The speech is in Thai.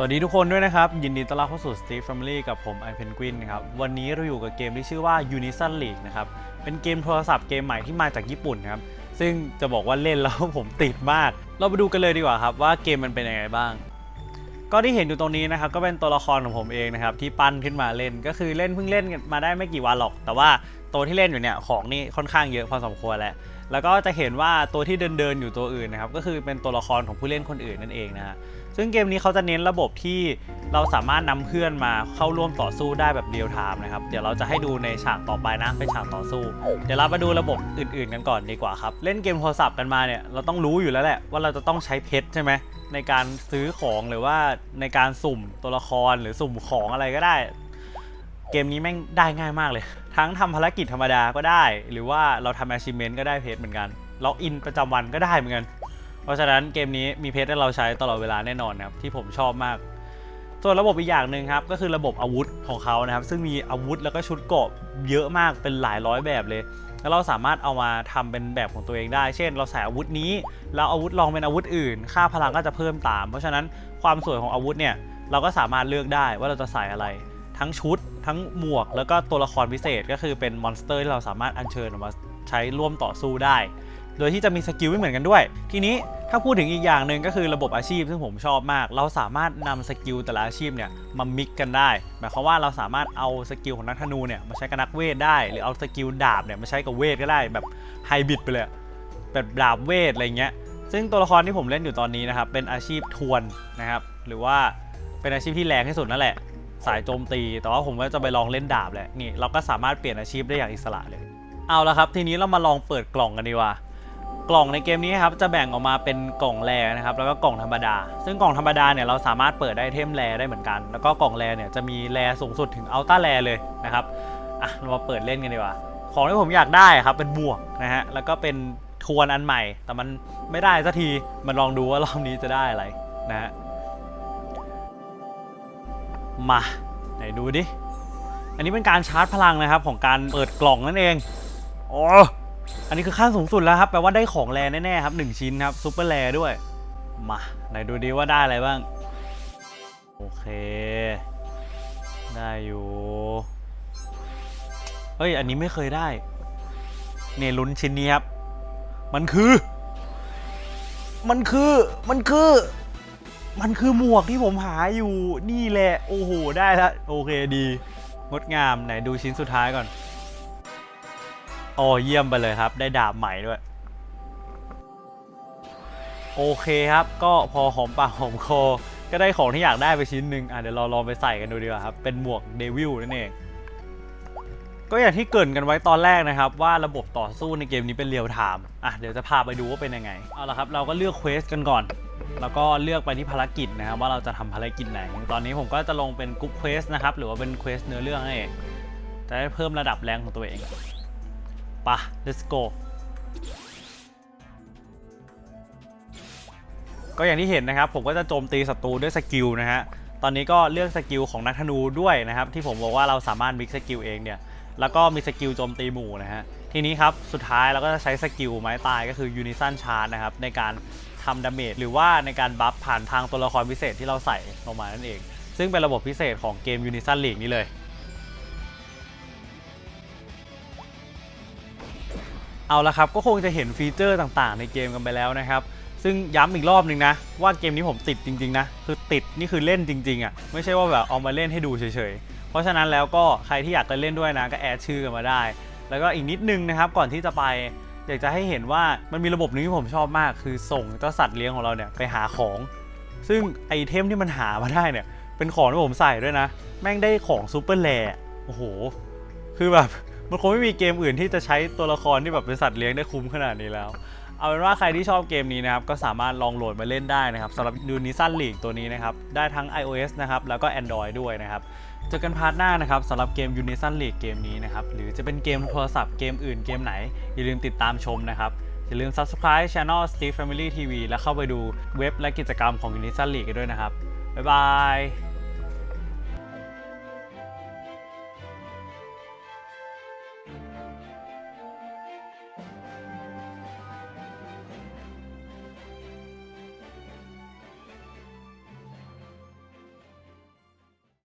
สวัสดีทุกคนด้วยนะครับ ยินดีต้อนรับเข้าสู่ Steve Family กับผมไอเพนกวินนะครับ วันนี้เราอยู่กับเกมที่ชื่อว่า Unison League นะครับ เป็นเกมโทรศัพท์เกมใหม่ที่มาจากญี่ปุ่นครับ ซึ่งจะบอกว่าเล่นแล้วผมติดมาก เราไปดูกันเลยดีกว่าครับ ว่าเกมมันเป็นยังไงบ้าง ก็ที่เห็นอยู่ตรงนี้นะครับ ก็เป็นตัวละครของผมเองนะครับ ที่ปั้นขึ้นมาเล่นก็คือเล่นเพิ่งเล่นมาได้ไม่กี่วันหรอก แต่ว่าตัวที่เล่นอยู่เนี่ยของนี่ค่อนข้างเยอะพอสมควรแล้วแล้วก็จะเห็นว่าตัวที่เดินเดินอยู่ตัวอื่นนะครับก็คือเป็นตัวละครของผู้เล่นคนอื่นนั่นเองนะฮะซึ่งเกมนี้เขาจะเน้นระบบที่เราสามารถนำเพื่อนมาเข้าร่วมต่อสู้ได้แบบเรียลไทม์นะครับเดี๋ยวเราจะให้ดูในฉากต่อไปนะเป็นฉากต่อสู้ เดี๋ยวเรามาดูระบบอื่นๆกันก่อนดีกว่าครับ เล่นเกมโทรศัพท์กันมาเนี่ยเราต้องรู้อยู่แล้วแหละว่าเราจะต้องใช้เพชรใช่ไหมในการซื้อของหรือว่าในการสุ่มตัวละครหรือสุ่มของอะไรก็ได้ เกมนี้แม่งได้ง่ายมากเลย ทั้งทำภารกิจธรรมดาก็ได้ หรือว่าเราทำ achievement ก็ได้เพชรเหมือนกัน ล็อกอินประจำวันก็ได้เหมือนกัน เพราะฉะนั้นเกมนี้มีเพชรให้เราใช้ตลอดเวลาแน่นอนนะครับที่ผมชอบมาก ส่วนระบบอีกอย่างหนึ่งครับก็คือระบบอาวุธของเขานะครับ ซึ่งมีอาวุธแล้วก็ชุดเกราะเยอะมากเป็นหลายร้อยแบบเลยแล้วเราสามารถเอามาทำเป็นแบบของตัวเองได้ เช่น เราใส่อาวุธนี้ แล้วอาวุธลองเป็นอาวุธอื่น ค่าพลังก็จะเพิ่มตาม เพราะฉะนั้นความสวยของอาวุธเนี่ย เราก็สามารถเลือกได้ว่าเราจะใส่อะไร ทั้งชุด ทั้งหมวก แล้วก็ตัวละครพิเศษก็คือเป็นมอนสเตอร์ที่เราสามารถอัญเชิญออกมาใช้ร่วมต่อสู้ได้ โดยที่จะมีสกิลไม่เหมือนกันด้วย ทีนี้ถ้าพูดถึงอีกอย่างหนึ่งก็คือระบบอาชีพซึ่งผมชอบมาก เราสามารถนำสกิลแต่ละอาชีพเนี่ยมามิกกันได้ หมายความว่าเราสามารถเอาสกิลของนักธนูเนี่ยมาใช้กับนักเวทได้ หรือเอาสกิลดาบเนี่ยมาใช้กับเวทก็ได้แบบไฮบริดไปเลย แบบดาบเวทอะไรเงี้ย ซึ่งตัวละครที่ผมเล่นอยู่ตอนนี้นะครับเป็นอาชีพทวนนะครับ หรือว่าเป็นอาชีพที่แรงที่สุดนั่นแหละ สายโจมตี แต่ว่าผมก็จะไปลองเล่นดาบแหละนี่เราก็สามารถเปลี่ยนอาชีพได้อย่างอิสระเลย เอาละครับทีนี้เรามาลองเปิดกล่องกันดีกว่ากล่องในเกมนี้ครับจะแบ่งออกมาเป็นกล่องแรนะครับแล้วก็กล่องธรรมดา ซึ่งกล่องธรรมดาเนี่ยเราสามารถเปิดได้เทมแรได้เหมือนกัน แล้วก็กล่องแรเนี่ยจะมีแรสูงสุดถึงอัลต้าแรเลยนะครับอะเรามาเปิดเล่นกันดีกว่า ของที่ผมอยากได้ครับเป็นบวกนะฮะแล้วก็เป็นทวนอันใหม่ แต่มันไม่ได้สักทีมันลองดูว่ารอบนี้จะได้อะไรนะฮะ มาไหนดูดิ อันนี้เป็นการชาร์จพลังนะครับของการเปิดกล่องนั่นเองโอ้อันนี้คือขั้นสูงสุดแล้วครับแปลว่าได้ของแรแน่ๆครับ 1 ชิ้นครับซูเปอร์แรด้วย มาไหนดูดิว่าได้อะไรบ้าง โอเค ได้อยู่ เฮ้ย อันนี้ไม่เคยได้ เนี่ยลุ้นชิ้นนี้ครับ มันคือ มันคือ มันคือ มันคือหมวกที่ผมหาอยู่นี่แหละ โอ้โห ได้แล้ว โอเคดี งดงาม ไหนดูชิ้นสุดท้ายก่อนโอ้เยี่ยมไปเลยครับ ได้ดาบใหม่ด้วย โอเคครับ ก็พอหอมปากหอมคอ ก็ได้ของที่อยากได้ไปชิ้นหนึ่งอะเดี๋ยวเราลองไปใส่กันดูดีกว่าครับ เป็นหมวกเดวิลนั่นเองก็อย่างที่เกินกันไว้ตอนแรกนะครับ ว่าระบบต่อสู้ในเกมนี้เป็นเรียลไทม์อะเดี๋ยวจะพาไปดูว่าเป็นยังไง เอาละครับ เราก็เลือกเควสกันก่อน แล้วก็เลือกไปที่ภารกิจนะครับว่าเราจะทำภารกิจไหน ตอนนี้ผมก็จะลงเป็นกรุ๊ปเควสนะครับ หรือว่าเป็นเควสเนื้อเรื่องนั่นเอง จะได้เพิ่มระดับแรงของตัวเองปะ let's go ก็อย่างที่เห็นนะครับ ผมก็จะโจมตีศัตรูด้วยสกิลนะฮะ ตอนนี้ก็เลือกสกิลของนักธนูด้วยนะครับ ที่ผมบอกว่าเราสามารถมิกสกิลเองเนี่ย แล้วก็มีสกิลโจมตีหมู่นะฮะ ทีนี้ครับ สุดท้ายเราก็จะใช้สกิลไม้ตายก็คือยูนิซันชาร์นะครับในการ ทำดาเมจหรือว่าในการบัฟผ่านทางตัวละครพิเศษที่เราใส่ลงมานั่นเอง ซึ่งเป็นระบบพิเศษของเกมยูนิซันลีกนี้เลยเอาละครับก็คงจะเห็นฟีเจอร์ต่างๆ ในเกมกันไปแล้วนะครับ ซึ่งย้ำอีกรอบหนึ่งนะ ว่าเกมนี้ผมติดจริงๆนะ คือติดนี่คือเล่นจริง ๆอะ่ะไม่ใช่ว่าแบบเอามาเล่นให้ดูเฉยๆ เพราะฉะนั้นแล้วก็ใครที่อยากจะเล่นด้วยนะก็แอดชื่อกันมาได้ แล้วก็อีกนิดนึงนะครับก่อนที่จะไป อยากจะให้เห็นว่ามันมีระบบหนึ่งที่ผมชอบมากคือส่งเจ้าสัตว์เลี้ยงของเราเนี่ยไปหาของ ซึ่งไอเทมที่มันหามาได้เนี่ย เป็นของที่ผมใส่ด้วยนะ แม่งได้ของซูเปอร์แลโอ้โห คือแบบมันคงไม่มีเกมอื่นที่จะใช้ตัวละครที่แบบเป็นสัตว์เลี้ยงได้คุ้มขนาดนี้แล้ว เอาเป็นว่าใครที่ชอบเกมนี้นะครับ ก็สามารถลองโหลดมาเล่นได้นะครับสำหรับดูนิสันลีกตัวนี้นะครับ ได้ทั้ง iOS นะครับแล้วก็ Android ด้วยนะครับ เจอกันพาร์ทหน้านะครับสำหรับเกม Unison League เกมนี้นะครับ หรือจะเป็นเกมโทรศัพท์เกมอื่นเกมไหน อย่าลืมติดตามชมนะครับ อย่าลืม Subscribe Channel Steve Family TV และเข้าไปดูเว็บและกิจกรรมของ Unison League กันด้วยนะครับ บ๊ายบาย